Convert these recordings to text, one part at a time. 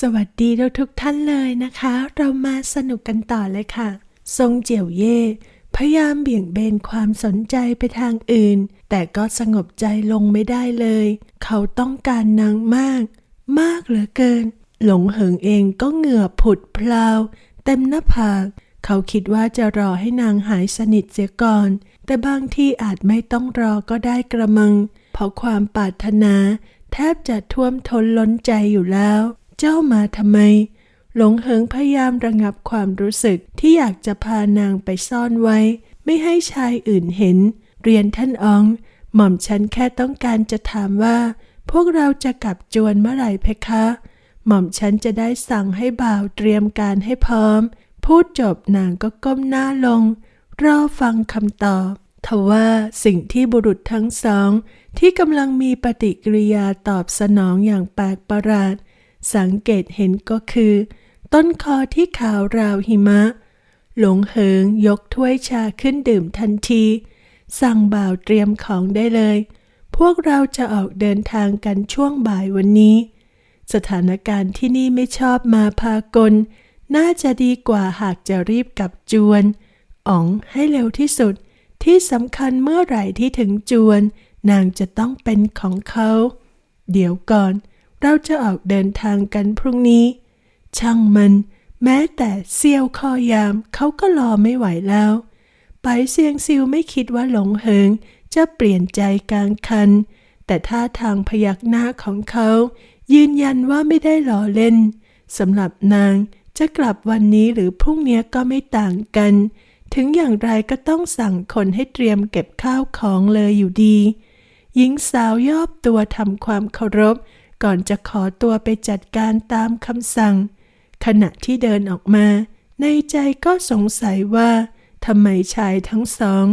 สวัสดีทุกทุกท่านเลยนะคะ เรามาสนุกกันต่อเลยค่ะ ทรงเจียวเย่ พยายามเบี่ยงเบนความสนใจไปทางอื่น แต่ก็สงบใจลงไม่ได้เลย เขาต้องการนางมาก มากเหลือเกิน หลงเหิงเองก็เหงื่อผุดพลาว เต็มหน้าผากเขาคิดว่าจะรอให้นางหายสนิทเสียก่อน แต่บางที่อาจไม่ต้องรอก็ได้กระมัง เพราะความปรารถนา แทบจะท่วมท้นล้นใจอยู่แล้ว เจ้ามาทำไม หลงเหิงพยายามระงับความรู้สึกที่อยากจะพานางไปซ่อนไว้ ไม่ให้ชายอื่นเห็น เรียนท่านออง หม่อมฉันแค่ต้องการจะถามว่า พวกเราจะกลับจวนเมื่อไหร่เพคะ หม่อมฉันจะได้สั่งให้บ่าวเตรียมการให้พร้อม พูดจบนางก็ก้มหน้าลง รอฟังคำตอบทว่าสิ่งที่บุรุษทั้งสอง ที่กำลังมีปฏิกิริยาตอบสนองอย่างแปลกประหลาด สังเกตเห็นก็คือ ต้นคอที่ขาวราวหิมะ หลงเหิงยกถ้วยชาขึ้นดื่มทันที สั่งบ่าวเตรียมของได้เลย พวกเราจะออกเดินทางกันช่วงบ่ายวันนี้ สถานการณ์ที่นี่ไม่ชอบมาพากล น่าจะดีกว่าหากจะรีบกลับจวนอ๋องให้เร็วที่สุด ที่สำคัญเมื่อไหร่ที่ถึงจวน นางจะต้องเป็นของเขา เดี๋ยวก่อน เราจะออกเดินทางกันพรุ่งนี้ ช่างมัน แม้แต่เซียวคอยามเขาก็รอไม่ไหวแล้วไปเซียงซิวไม่คิดว่าหลงเหิง จะเปลี่ยนใจกลางคัน แต่ท่าทางพยักหน้าของเขา ยืนยันว่าไม่ได้ล้อเล่นสำหรับนางจะกลับวันนี้หรือพรุ่งนี้ก็ไม่ต่างกัน ถึงอย่างไรก็ต้องสั่งคนให้เตรียมเก็บข้าวของเลยอยู่ดี หญิงสาวยอบตัวทำความเคารพ ก่อนจะขอตัวไปจัดการตามคำสั่ง ขณะที่เดินออกมา ในใจก็สงสัยว่าทำไมชายทั้งสอง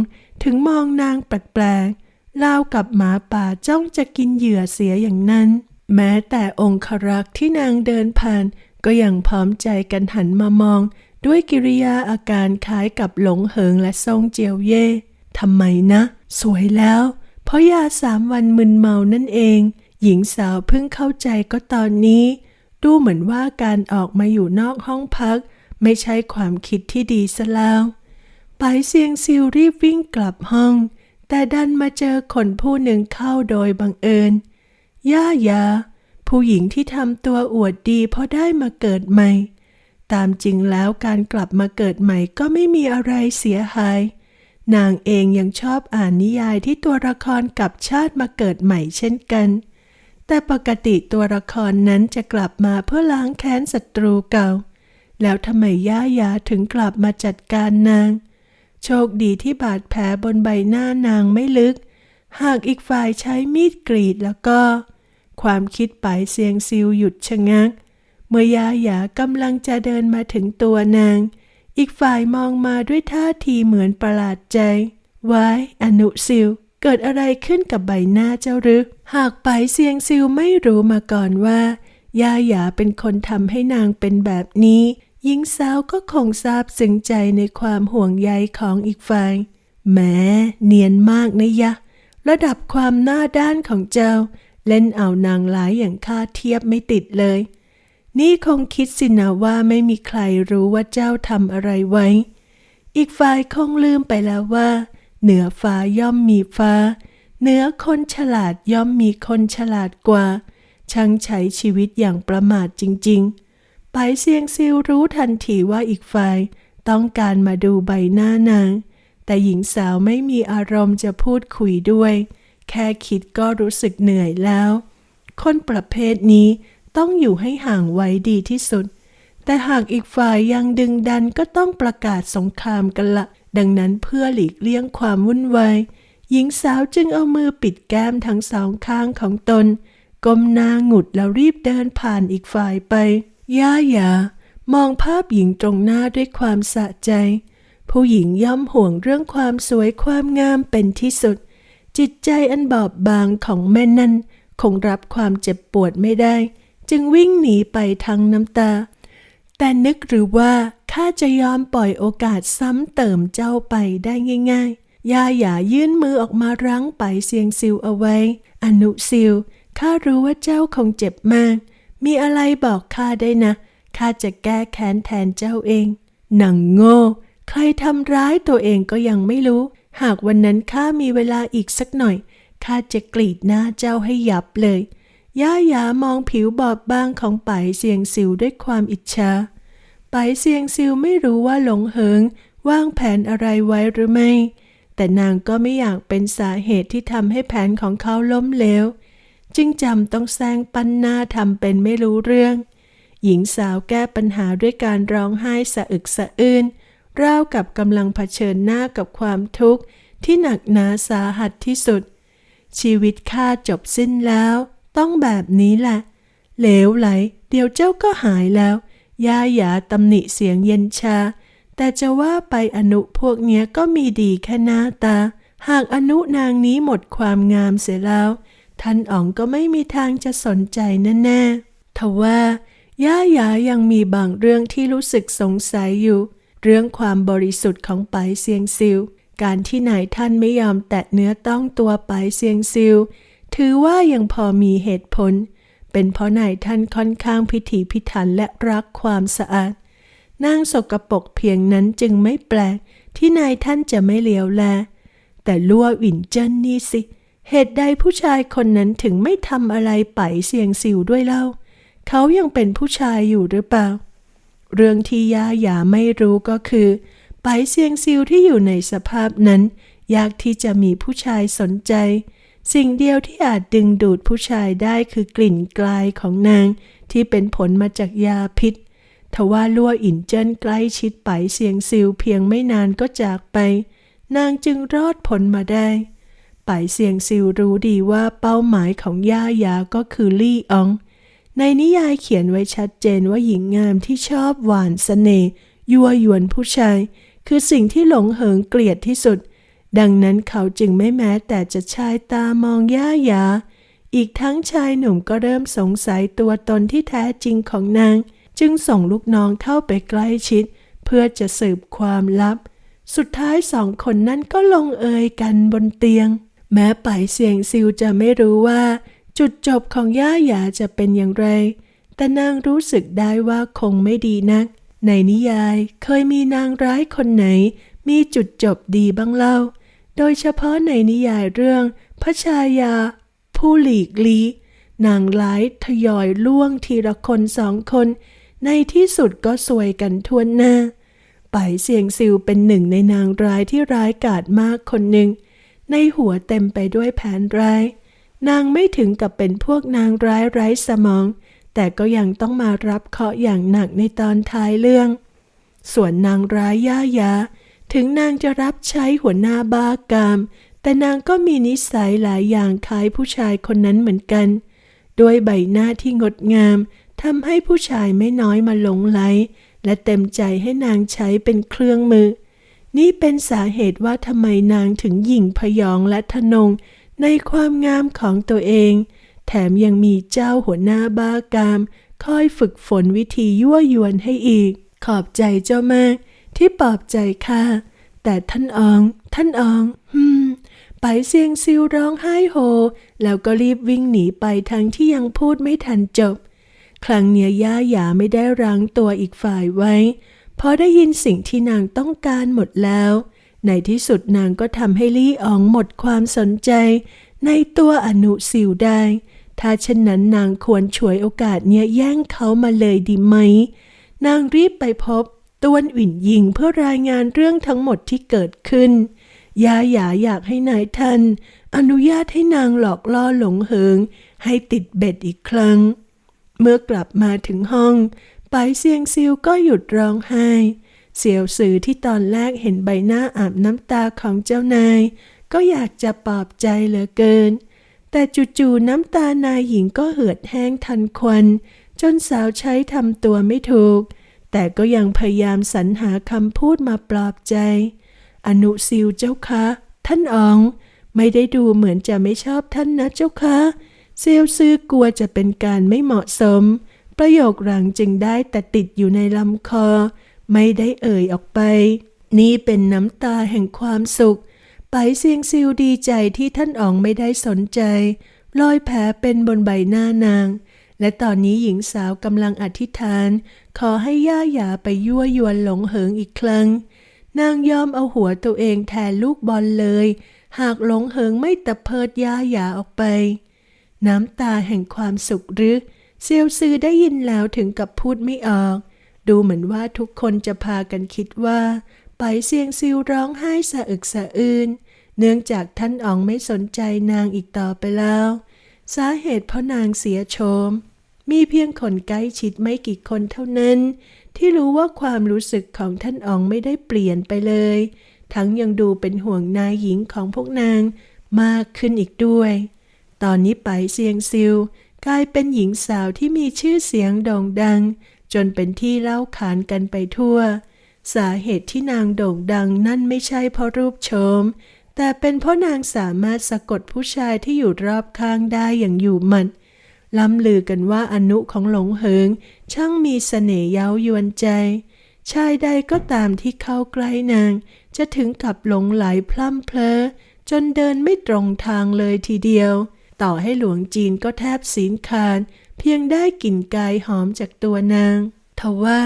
ถึงมองนางแปลกๆราวกับหมาป่าจ้องจะกินเหยื่อเสียอย่างนั้น แม้แต่องครักษ์ที่นางเดินผ่าน ก็ยังพร้อมใจกันหันมามอง ด้วยกิริยาอาการคล้ายกับหลงเหิงและทรงเจียวเย่ทำไมนะ สวยแล้ว เพราะยาสามวันมึนเมานั่นเอง หญิงสาวเพิ่งเข้าใจก็ตอนนี้ ดูเหมือนว่าการออกมาอยู่นอกห้องพัก ไม่ใช่ความคิดที่ดีซะแล้วไปเซียงซิวรีบวิ่งกลับห้อง แต่ดันมาเจอคนผู้หนึ่งเข้าโดยบังเอิญ ย่ายา ผู้หญิงที่ทำตัวอวดดีเพราะได้มาเกิดใหม่ ตามจริงแล้วการกลับมาเกิดใหม่ก็ไม่มีอะไรเสียหาย นางเองยังชอบอ่านนิยายที่ตัวละครกลับชาติมาเกิดใหม่เช่นกัน แต่ปกติตัวละครนั้นจะกลับมาเพื่อล้างแค้นศัตรูเก่า แล้วทำไมย่ายาถึงกลับมาจัดการนาง โชคดีที่บาดแผลบนใบหน้านางไม่ลึก หากอีกฝ่ายใช้มีดกรีดแล้วก็ ความคิดไปเสียงซิวหยุดชะงัก เมื่อย่ายากำลังจะเดินมาถึงตัวนาง อีกฝ่ายมองมาด้วยท่าทีเหมือนประหลาดใจ ไว้ อนุซิล เกิดอะไรขึ้นกับใบหน้าเจ้าหรือ หากไปเสียงซิลไม่รู้มาก่อนว่า ย่าหยาเป็นคนทำให้นางเป็นแบบนี้ หญิงสาวก็คงทราบซึ้งใจในความห่วงใยของอีกฝ่ายแหมเนียนมากนะยะ ระดับความหน้าด้านของเจ้า เล่นเอานางหลายอย่างค่าเทียบไม่ติดเลย นี่คงคิดสินะว่าไม่มีใครรู้ว่าเจ้าทำอะไรไว้ อีกฝ่ายคงลืมไปแล้วว่า เหนือฟ้าย่อมมีฟ้า เหนือคนฉลาดย่อมมีคนฉลาดกว่า ช่างใช้ชีวิตอย่างประมาทจริงๆไปเซียงซิวรู้ทันทีว่าอีกฝ่าย ต้องการมาดูใบหน้านาง แต่หญิงสาวไม่มีอารมณ์จะพูดคุยด้วย แค่คิดก็รู้สึกเหนื่อยแล้ว คนประเภทนี้ต้องอยู่ให้ห่างไว้ดีที่สุด แต่หากอีกฝ่ายยังดึงดันก็ต้องประกาศสงครามกันละ ดังนั้นเพื่อหลีกเลี่ยงความวุ่นวายหญิงสาวจึงเอามือปิดแก้มทั้งสองข้างของตนก้มหน้าหงุดแล้วรีบเดินผ่านอีกฝ่ายไป ย่าหยามองภาพหญิงตรงหน้าด้วยความสะใจ ผู้หญิงย่อมห่วงเรื่องความสวยความงามเป็นที่สุด จิตใจอันบอบบางของแม่นั่น คงรับความเจ็บปวดไม่ได้ จึงวิ่งหนีไปทั้งน้ำตา แต่นึกหรือว่า ข้าจะยอมปล่อยโอกาสซ้ำเติมเจ้าไปได้ง่ายๆ ย่าหยายื่นมือออกมารั้งไปเสียงซิวเอาไว้ อนุซิวข้ารู้ว่าเจ้าคงเจ็บมาก มีอะไรบอกข้าได้นะ ข้าจะแก้แค้นแทนเจ้าเอง หนังโง่ ใครทำร้ายตัวเองก็ยังไม่รู้ หากวันนั้นข้ามีเวลาอีกสักหน่อย ข้าจะกรีดหน้าเจ้าให้ยับเลย ย่าหยามองผิวบอบบางของไปเสียงสิวด้วยความอิจฉา ไปเสียงซิวไม่รู้ว่าหลงเหิงวางแผนอะไรไว้หรือไม่ แต่นางก็ไม่อยากเป็นสาเหตุที่ทำให้แผนของเขาล้มเหลว จึงจำต้องแซงปันหน้าทำเป็นไม่รู้เรื่อง หญิงสาวแก้ปัญหาด้วยการร้องไห้สะอึกสะอื้นราวกับกำลังเผชิญหน้ากับความทุกข์ที่หนักหนาสาหัสที่สุด ชีวิตข้าจบสิ้นแล้ว ต้องแบบนี้แหละ เหลวไหล เดี๋ยวเจ้าก็หายแล้ว ย่าหยาตำหนิเสียงเย็นชา แต่จะว่าไปอนุพวกเนี้ยก็มีดีแค่หน้าตา หากอนุนางนี้หมดความงามเสียแล้ว ท่านอ๋องก็ไม่มีทางจะสนใจแน่ๆทว่าย่าหยายังมีบางเรื่องที่รู้สึกสงสัยอยู่ เรื่องความบริสุทธิ์ของไปเซียงซิว การที่นายท่านไม่ยอมแตะเนื้อต้องตัวไปเซียงซิว ถือว่ายังพอมีเหตุผล เป็นเพราะนายท่านค่อนข้างพิถีพิถันและรักความสะอาด นางสกปรกเพียงนั้นจึงไม่แปลก ที่นายท่านจะไม่เลียวแล แต่ลัววินเจิ้นนี่สิ เหตุใดผู้ชายคนนั้นถึงไม่ทำอะไรไปเสียงสิวด้วยเล่า เขายังเป็นผู้ชายอยู่หรือเปล่า เรื่องที่ย่าหยาไม่รู้ก็คือไปเซียงซิวที่อยู่ในสภาพนั้น ยากที่จะมีผู้ชายสนใจ สิ่งเดียวที่อาจดึงดูดผู้ชายได้คือกลิ่นกลายของนาง ที่เป็นผลมาจากยาพิษ ทว่าลั่วอินเจิ้นใกล้ชิดไปเสียงซิวเพียงไม่นานก็จากไป นางจึงรอดพ้นมาได้ไปเสียงซิวรู้ดีว่าเป้าหมายของย่ายาก็คือลี่ออง ในนิยายเขียนไว้ชัดเจนว่าหญิงงามที่ชอบหวานสเสน่ห์ยั่วยวนผู้ชาย คือสิ่งที่หลงเหิงเกลียดที่สุด ดังนั้นเขาจึงไม่แม้แต่จะชายตามองย่าหยา อีกทั้งชายหนุ่มก็เริ่มสงสัยตัวตนที่แท้จริงของนาง จึงส่งลูกน้องเข้าไปใกล้ชิด เพื่อจะสืบความลับ สุดท้ายสองคนนั้นก็ลงเอยกันบนเตียง แม้ไปเสียงซิวจะไม่รู้ว่า จุดจบของย่าหยาจะเป็นอย่างไร แต่นางรู้สึกได้ว่าคงไม่ดีนัก ในนิยายเคยมีนางร้ายคนไหนมีจุดจบดีบ้างเล่า โดยเฉพาะในนิยายเรื่อง พระชายา ผู้หลีกลีนางร้ายทยอยล่วงทีละคนสองคน ในที่สุดก็สวยกันทั่วหน้า ไปเสียงซิวเป็นหนึ่งในนางร้ายที่ร้ายกาจมากคนหนึ่ง ในหัวเต็มไปด้วยแผนร้าย นางไม่ถึงกับเป็นพวกนางร้ายไร้สมอง แต่ก็ยังต้องมารับเคราะห์อย่างหนักในตอนท้ายเรื่อง ส่วนนางร้ายย่ายา ถึงนางจะรับใช้หัวหน้าบ้ากาม แต่นางก็มีนิสัยหลายอย่างคล้ายผู้ชายคนนั้นเหมือนกัน ด้วยใบหน้าที่งดงามทำให้ผู้ชายไม่น้อยมาหลงไหล และเต็มใจให้นางใช้เป็นเครื่องมือ นี่เป็นสาเหตุว่าทำไมนางถึงหยิ่งพยองและทะนงในความงามของตัวเอง แถมยังมีเจ้าหัวหน้าบ้ากาม คอยฝึกฝนวิธียั่วยวนให้อีก ขอบใจเจ้ามาก ที่ปลอบใจค่ะแต่ท่านออง ท่านอองฮึมไปเสียงซิวร้องไห้โฮ แล้วก็รีบวิ่งหนีไปทั้งที่ยังพูดไม่ทันจบ ครั้งเนี้ยย่าหยาไม่ได้รั้งตัวอีกฝ่ายไว้ เพราะได้ยินสิ่งที่นางต้องการหมดแล้ว ในที่สุดนางก็ทำให้ลี่อองหมดความสนใจ ในตัวอนุสิวได้ ถ้าเช่นนั้นนางควรฉวยโอกาสเนี้ยแย่งเขามาเลยดีไหม นางรีบไปพบ ตวนอุ่นยิงเพื่อรายงานเรื่องทั้งหมดที่เกิดขึ้น ยาหยาอยากให้นายท่านอนุญาตให้นางหลอกล่อหลงเหิง ให้ติดเบ็ดอีกครั้ง เมื่อกลับมาถึงห้องไปเซียงซิวก็หยุดร้องไห้ เสี่ยวสือที่ตอนแรกเห็นใบหน้าอาบน้ำตาของเจ้านาย ก็อยากจะปลอบใจเหลือเกิน แต่จู่ๆน้ำตานายหญิงก็เหือดแห้งทันควัน จนสาวใช้ทำตัวไม่ถูก แต่ก็ยังพยายามสรรหาคำพูดมาปลอบใจ อนุซิวเจ้าคะ ท่านออง ไม่ได้ดูเหมือนจะไม่ชอบท่านนะเจ้าคะเซียวซื้อกลัวจะเป็นการไม่เหมาะสม ประโยคหลังจึงได้แต่ติดอยู่ในลำคอ ไม่ได้เอ่ยออกไป นี่เป็นน้ำตาแห่งความสุข ไปเซียงซิวดีใจที่ท่านอ๋องไม่ได้สนใจ รอยแผลเป็นบนใบหน้านาง และตอนนี้หญิงสาวกำลังอธิษฐาน ขอให้ย่าหยาไปยั่วยวนหลงเหิงอีกครั้ง นางยอมเอาหัวตัวเองแทนลูกบอลเลย หากหลงเหิงไม่ตะเพิดย่าหยาออกไป น้ำตาแห่งความสุขหรือ เซียวซือได้ยินแล้วถึงกับพูดไม่ออก ดูเหมือนว่าทุกคนจะพากันคิดว่า ไปเซียงซิวร้องไห้สะอึกสะอื้นเนื่องจากท่านอองไม่สนใจนางอีกต่อไปแล้ว สาเหตุเพราะนางเสียโฉมมีเพียงคนใกล้ชิดไม่กี่คนเท่านั้น ที่รู้ว่าความรู้สึกของท่านอองไม่ได้เปลี่ยนไปเลย ทั้งยังดูเป็นห่วงนายหญิงของพวกนางมากขึ้นอีกด้วย ตอนนี้ไปเซียงซิวกลายเป็นหญิงสาวที่มีชื่อเสียงโด่งดัง จนเป็นที่เล่าขานกันไปทั่ว สาเหตุที่นางโด่งดังนั่นไม่ใช่เพราะรูปโฉม แต่เป็นเพราะนางสามารถสะกดผู้ชายที่อยู่รอบข้างได้อย่างอยู่หมัดล้ำลือกันว่าอนุของหลงเหิง ช่างมีเสน่ห์เย้ายวนใจ ชายใดก็ตามที่เข้าใกล้นาง จะถึงกับหลงไหลพล่ำเพลอจนเดินไม่ตรงทางเลยทีเดียว ต่อให้หลวงจีนก็แทบสีนคานเพียงได้กลิ่นกายหอมจากตัวนางทว่า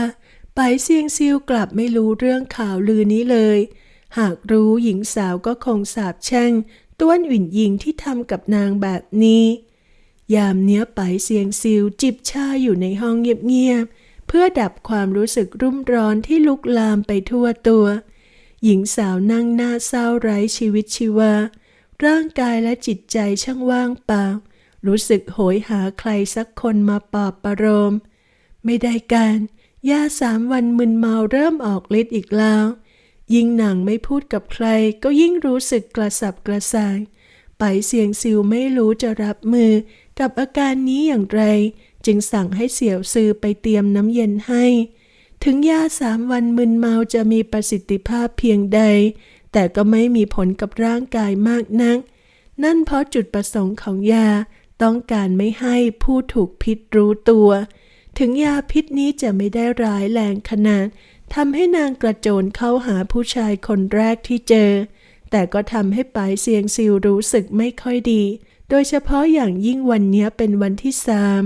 ไปเซียงซิวกลับไม่รู้เรื่องข่าวลือนี้เลย หากรู้หญิงสาวก็คงสาบแช่งต้วนหวินยิงที่ทำกับนางแบบนี้ ยามเนี้ยไปเซียงซิวจิบชาอยู่ในห้องเงียบๆ เพื่อดับความรู้สึกรุ่มร้อนที่ลุกลามไปทั่วตัว หญิงสาวนั่งหน้าเศร้าไร้ชีวิตชีวา ร่างกายและจิตใจช่างว่างเปล่า รู้สึกโหยหาใครสักคนมาปลอบประโลมไม่ได้การยาสามวันมึนเมาเริ่มออกฤทธิ์อีกแล้ว ยิ่งหนังไม่พูดกับใครก็ยิ่งรู้สึกกระสับกระส่าย ไปเสียงซิวไม่รู้จะรับมือกับอาการนี้อย่างไร จึงสั่งให้เสี่ยวซือไปเตรียมน้ำเย็นให้ ถึงยาสามวันมึนเมาจะมีประสิทธิภาพเพียงใด แต่ก็ไม่มีผลกับร่างกายมากนัก นั่นเพราะจุดประสงค์ของยาต้องการไม่ให้ผู้ถูกพิษรู้ตัว ถึงยาพิษนี้จะไม่ได้ร้ายแรงขนาด ทำให้นางกระโจนเข้าหาผู้ชายคนแรกที่เจอ แต่ก็ทำให้ปายเซียงซิวรู้สึกไม่ค่อยดี โดยเฉพาะอย่างยิ่งวันนี้เป็นวันที่สาม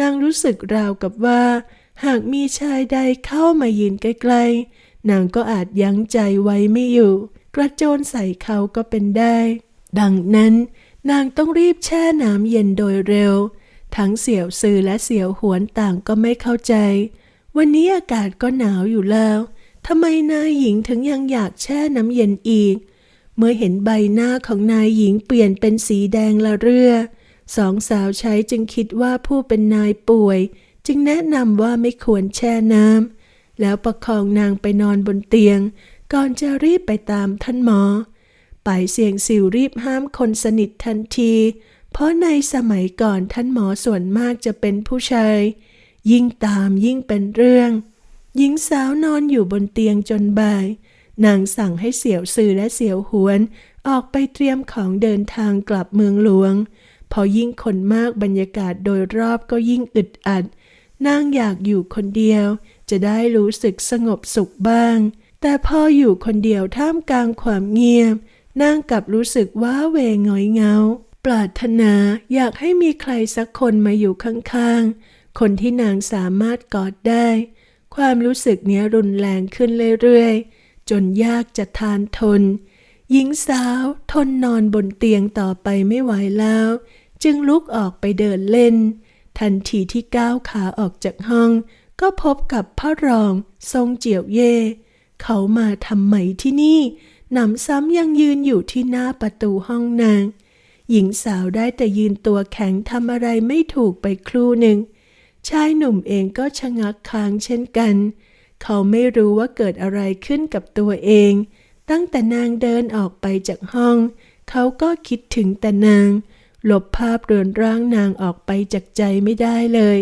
นางรู้สึกราวกับว่า หากมีชายใดเข้ามายืนใกล้ๆ นางก็อาจยั้งใจไว้ไม่อยู่ กระโจนใส่เขาก็เป็นได้ ดังนั้น นางต้องรีบแช่น้ำเย็นโดยเร็ว ทั้งเสี่ยวซือและเสี่ยวหวนต่างก็ไม่เข้าใจ วันนี้อากาศก็หนาวอยู่แล้วทำไมนายหญิงถึงยังอยากแช่น้ำเย็นอีก เมื่อเห็นใบหน้าของนายหญิงเปลี่ยนเป็นสีแดงละเรือสองสาวใช้จึงคิดว่าผู้เป็นนายป่วย จึงแนะนำว่าไม่ควรแช่น้ำแล้วประคองนางไปนอนบนเตียง ก่อนจะรีบไปตามท่านหมอ ไปเสียงสิวรีบห้ามคนสนิททันที เพราะในสมัยก่อนท่านหมอส่วนมากจะเป็นผู้ชาย ยิ่งตามยิ่งเป็นเรื่อง หญิงสาวนอนอยู่บนเตียงจนบ่าย นางสั่งให้เสี่ยวซื่อและเสี่ยวหวน ออกไปเตรียมของเดินทางกลับเมืองหลวง พอยิ่งคนมากบรรยากาศโดยรอบก็ยิ่งอึดอัด นางอยากอยู่คนเดียว จะได้รู้สึกสงบสุขบ้าง แต่พออยู่คนเดียวท่ามกลางความเงียบ นางกลับรู้สึกว้าเหวหงอยเงา ปรารถนาอยากให้มีใครสักคนมาอยู่ข้างๆ คนที่นางสามารถกอดได้ ความรู้สึกนี้รุนแรงขึ้นเรื่อยๆ จนยากจะทานทน หญิงสาวทนนอนบนเตียงต่อไปไม่ไหวแล้ว จึงลุกออกไปเดินเล่น ทันทีที่ก้าวขาออกจากห้อง ก็พบกับพระรองทรงเจียวเย่ เขามาทำไมที่นี่หนำซ้ำยังยืนอยู่ที่หน้าประตูห้องนาง หญิงสาวได้แต่ยืนตัวแข็งทำอะไรไม่ถูกไปครู่หนึ่ง ชายหนุ่มเองก็ชะงักค้างเช่นกัน เขาไม่รู้ว่าเกิดอะไรขึ้นกับตัวเอง ตั้งแต่นางเดินออกไปจากห้อง เขาก็คิดถึงแต่นาง หลบภาพเรือนร่างนางออกไปจากใจไม่ได้เลย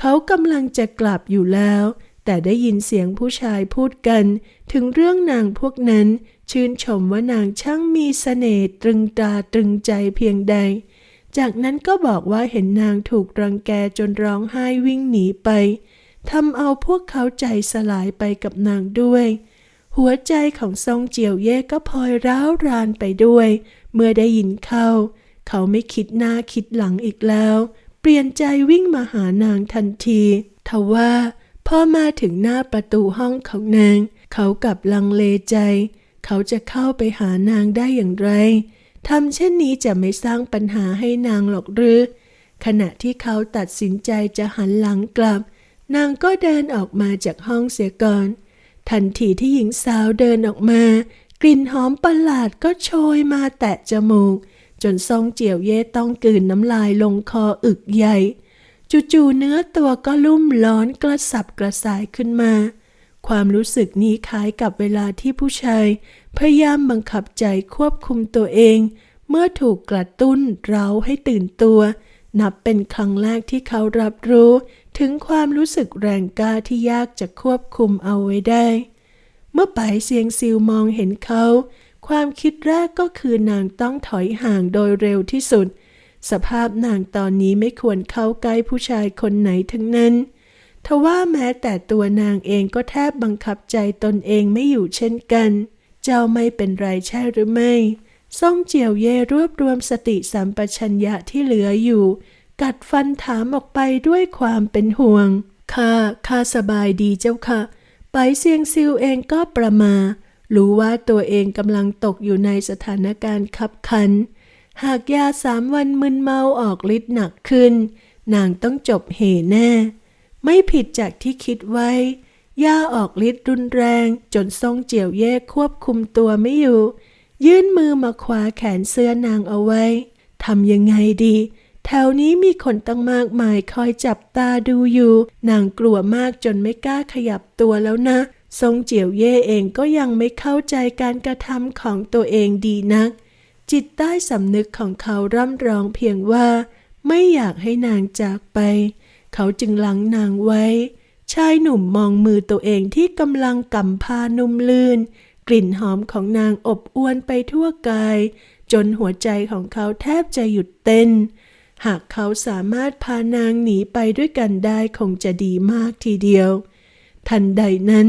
เขากำลังจะกลับอยู่แล้ว แต่ได้ยินเสียงผู้ชายพูดกัน ถึงเรื่องนางพวกนั้น ชื่นชมว่านางช่างมีเสน่ห์ตรึงตาตรึงใจเพียงใด จากนั้นก็บอกว่าเห็นนางถูกรังแกจนร้องไห้วิ่งหนีไปทำเอาพวกเขาใจสลายไปกับนางด้วย หัวใจของทรงเจียวเย่ก็พลอยร้าวรานไปด้วย เมื่อได้ยินเข้า เขาไม่คิดหน้าคิดหลังอีกแล้ว เปลี่ยนใจวิ่งมาหานางทันทีทว่าพอมาถึงหน้าประตูห้องของนาง เขากลับลังเลใจ เขาจะเข้าไปหานางได้อย่างไร ทำเช่นนี้จะไม่สร้างปัญหาให้นางหรอกหรือ ขณะที่เขาตัดสินใจจะหันหลังกลับ นางก็เดินออกมาจากห้องเสียก่อน ทันทีที่หญิงสาวเดินออกมา กลิ่นหอมประหลาดก็โชยมาแตะจมูก จนซองเจียวเย่ต้องกลืนน้ำลายลงคออึกใหญ่ จู่ๆเนื้อตัวก็ลุ่มร้อนกระสับกระส่ายขึ้นมา ความรู้สึกนี้คล้ายกับเวลาที่ผู้ชาย พยายามบังคับใจควบคุมตัวเอง เมื่อถูกกระตุ้นเร้าให้ตื่นตัว นับเป็นครั้งแรกที่เขารับรู้ ถึงความรู้สึกแรงกล้าที่ยากจะควบคุมเอาไว้ได้ เมื่อไปเซียงซิวมองเห็นเขา ความคิดแรกก็คือนางต้องถอยห่างโดยเร็วที่สุด สภาพนางตอนนี้ไม่ควรเข้าใกล้ผู้ชายคนไหนทั้งนั้น ทว่าแม้แต่ตัวนางเองก็แทบบังคับใจตนเองไม่อยู่เช่นกัน เจ้าไม่เป็นไรใช่หรือไม่ซ่งเจียวเย่รวบรวมสติสัมปชัญญะที่เหลืออยู่ กัดฟันถามออกไปด้วยความเป็นห่วงข้าข้าสบายดีเจ้าค่ะ ไปเซียงซิวเองก็ประมา รู้ว่าตัวเองกำลังตกอยู่ในสถานการณ์ขับขัน หากยาสามวันมึนเมาออกฤทธิ์หนักขึ้น นางต้องจบเหแน่ ไม่ผิดจากที่คิดไว้ ย่าออกฤทธิ์รุนแรง จนทรงเจียวแยกควบคุมตัวไม่อยู่ ยื่นมือมาคว้าแขนเสื้อนางเอาไว้ ทำยังไงดี แถวนี้มีคนตั้งมากมายคอยจับตาดูอยู่ นางกลัวมากจนไม่กล้าขยับตัวแล้วนะ ทรงเจียวเย่เองก็ยังไม่เข้าใจการกระทำของตัวเองดีนัก จิตใต้สำนึกของเขาร่ำร้องเพียงว่า ไม่อยากให้นางจากไป เขาจึงลังนางไว้ ชายหนุ่มมองมือตัวเองที่กำลังกำพานุ่มลื่น กลิ่นหอมของนางอบอวนไปทั่วกาย จนหัวใจของเขาแทบจะหยุดเต้น หากเขาสามารถพานางหนีไปด้วยกันได้คงจะดีมากทีเดียว ทันใดนั้น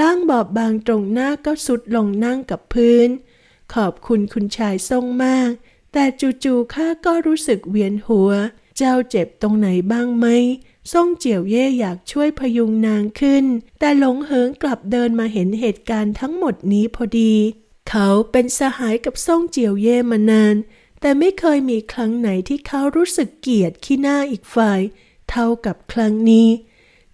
ร่างบอบบางตรงหน้าก็สุดลงนั่งกับพื้น ขอบคุณคุณชายทรงมาก แต่จู่ๆข้าก็รู้สึกเวียนหัว เจ้าเจ็บตรงไหนบ้างไหม ซ่งเจียวเย่อยากช่วยพยุงนางขึ้น แต่หลงเหิงกลับเดินมาเห็นเหตุการณ์ทั้งหมดนี้พอดี เขาเป็นสหายกับซ่งเจียวเย่มานาน แต่ไม่เคยมีครั้งไหนที่เขารู้สึกเกลียดขี้หน้าอีกฝ่าย เท่ากับครั้งนี้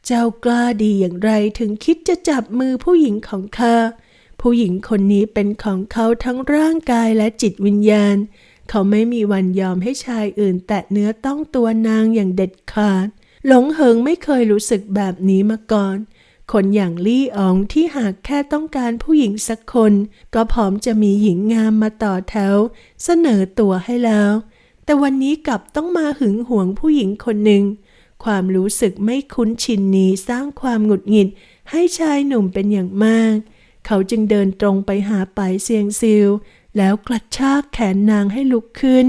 เจ้ากล้าดีอย่างไรถึงคิดจะจับมือผู้หญิงของข้าผู้หญิงคนนี้เป็นของเขาทั้งร่างกายและจิตวิญญาณ เขาไม่มีวันยอมให้ชายอื่นแตะเนื้อต้องตัวนางอย่างเด็ดขาด หลงเหิงไม่เคยรู้สึกแบบนี้มาก่อน คนอย่างลี่อองที่หากแค่ต้องการผู้หญิงสักคน ก็พร้อมจะมีหญิงงามมาต่อแถว เสนอตัวให้แล้ว แต่วันนี้กลับต้องมาหึงหวงผู้หญิงคนหนึ่ง ความรู้สึกไม่คุ้นชินนี้สร้างความหงุดหงิดให้ชายหนุ่มเป็นอย่างมาก เขาจึงเดินตรงไปหาไปายเซียงซิว แล้วกระชากแขนนางให้ลุกขึ้น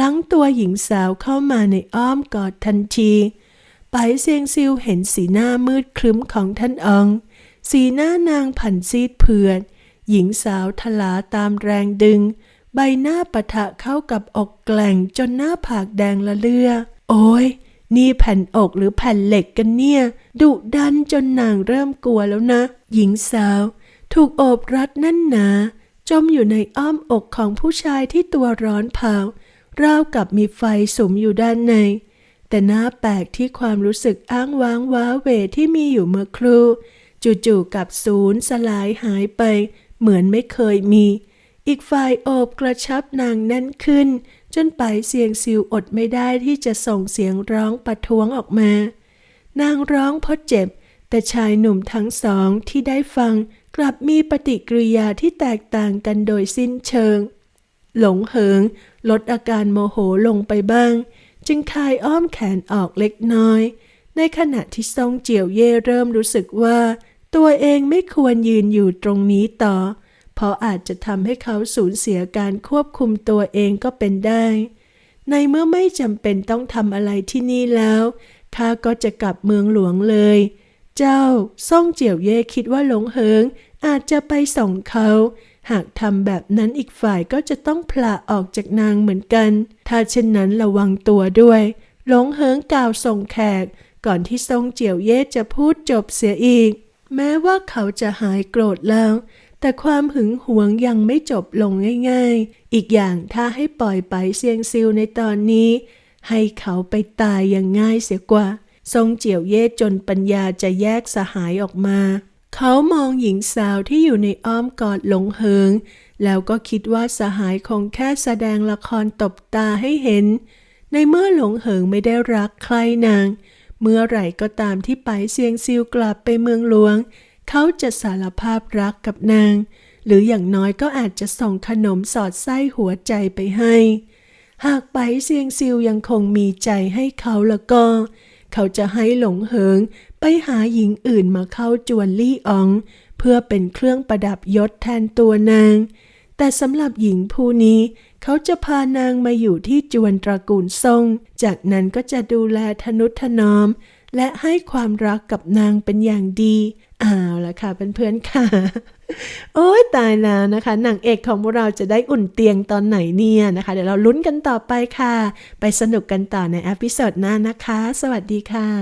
ลังตัวหญิงสาวเข้ามาในอ้อมกอดทันที ไปเซียงซิวเห็นสีหน้ามืดครึ้มของท่านอง สีหน้านางผันซีดเผือด หญิงสาวทลาตามแรงดึง ใบหน้าปะทะเข้ากับอกแกล่งจนหน้าผากแดงละเลือ โอ้ย นี่แผ่นอกหรือแผ่นเหล็กกันเนี่ย ดุดันจนนางเริ่มกลัวแล้วนะ หญิงสาว ถูกโอบรัดแนั่นหนา จมอยู่ในอ้อมอกของผู้ชายที่ตัวร้อนเผาราวกับมีไฟสุมอยู่ด้านใน แต่น่าแปลกที่ความรู้สึกอ้างว้างว้าเหวที่มีอยู่เมื่อครู่จู่ๆกับศูนย์สลายหายไป เหมือนไม่เคยมี อีกฝ่ายโอบกระชับนางแน่นขึ้น จนไปเสียงซิวอดไม่ได้ที่จะส่งเสียงร้องประท้วงออกมา นางร้องเพราะเจ็บ แต่ชายหนุ่มทั้งสองที่ได้ฟังกลับมีปฏิกิริยาที่แตกต่างกันโดยสิ้นเชิง หลงเหิง ลดอาการโมโหลงไปบ้าง จึงคายอ้อมแขนออกเล็กน้อย ในขณะที่ซ่องเจียวเย่เริ่มรู้สึกว่า ตัวเองไม่ควรยืนอยู่ตรงนี้ต่อ เพราะอาจจะทำให้เขาสูญเสียการควบคุมตัวเองก็เป็นได้ ในเมื่อไม่จำเป็นต้องทำอะไรที่นี่แล้วข้าก็จะกลับเมืองหลวงเลย เจ้าซ่องเจียวเย่คิดว่าหลงเหิงอาจจะไปส่งเขา หากทำแบบนั้นอีกฝ่ายก็จะต้องผละออกจากนางเหมือนกัน ถ้าเช่นนั้นระวังตัวด้วยหลงเหิงกล่าวส่งแขก ก่อนที่ทรงเจียวเย่จะพูดจบเสียอีก แม้ว่าเขาจะหายโกรธแล้ว แต่ความหึงหวงยังไม่จบลงง่าย ๆ อีกอย่างถ้าให้ปล่อยไปเซียงซิวในตอนนี้ ให้เขาไปตายอย่างง่ายเสียกว่า ทรงเจียวเย่จนปัญญาจะแยกสหายออกมา เขามองหญิงสาวที่อยู่ในอ้อมกอดหลงเหิง แล้วก็คิดว่าสหายคงแค่แสดงละครตบตาให้เห็น ในเมื่อหลงเหิงไม่ได้รักใครนาง เมื่อไหร่ก็ตามที่ไปเซียงซิวกลับไปเมืองหลวง เขาจะสารภาพรักกับนาง หรืออย่างน้อยก็อาจจะส่งขนมสอดไส้หัวใจไปให้ หากไปเซียงซิวยังคงมีใจให้เขาแล้วก็ เขาจะให้หลงเหิงไปหาหญิงอื่นมาเข้าจวนลี่ออง เพื่อเป็นเครื่องประดับยศแทนตัวนาง แต่สำหรับหญิงผู้นี้ เขาจะพานางมาอยู่ที่จวนตระกูลซ่ง จากนั้นก็จะดูแลทนุถนอม และให้ความรักกับนางเป็นอย่างดีอ้าวละค่ะเพื่อนๆค่ะ โอ้ยตายแล้วนะคะหนังเอกของพวกเราจะได้อุ่นเตียงตอนไหนเนี่ยนะคะ เดี๋ยวเราลุ้นกันต่อไปค่ะ ไปสนุกกันต่อในอพิโซดหน้านะคะ สวัสดีค่ะ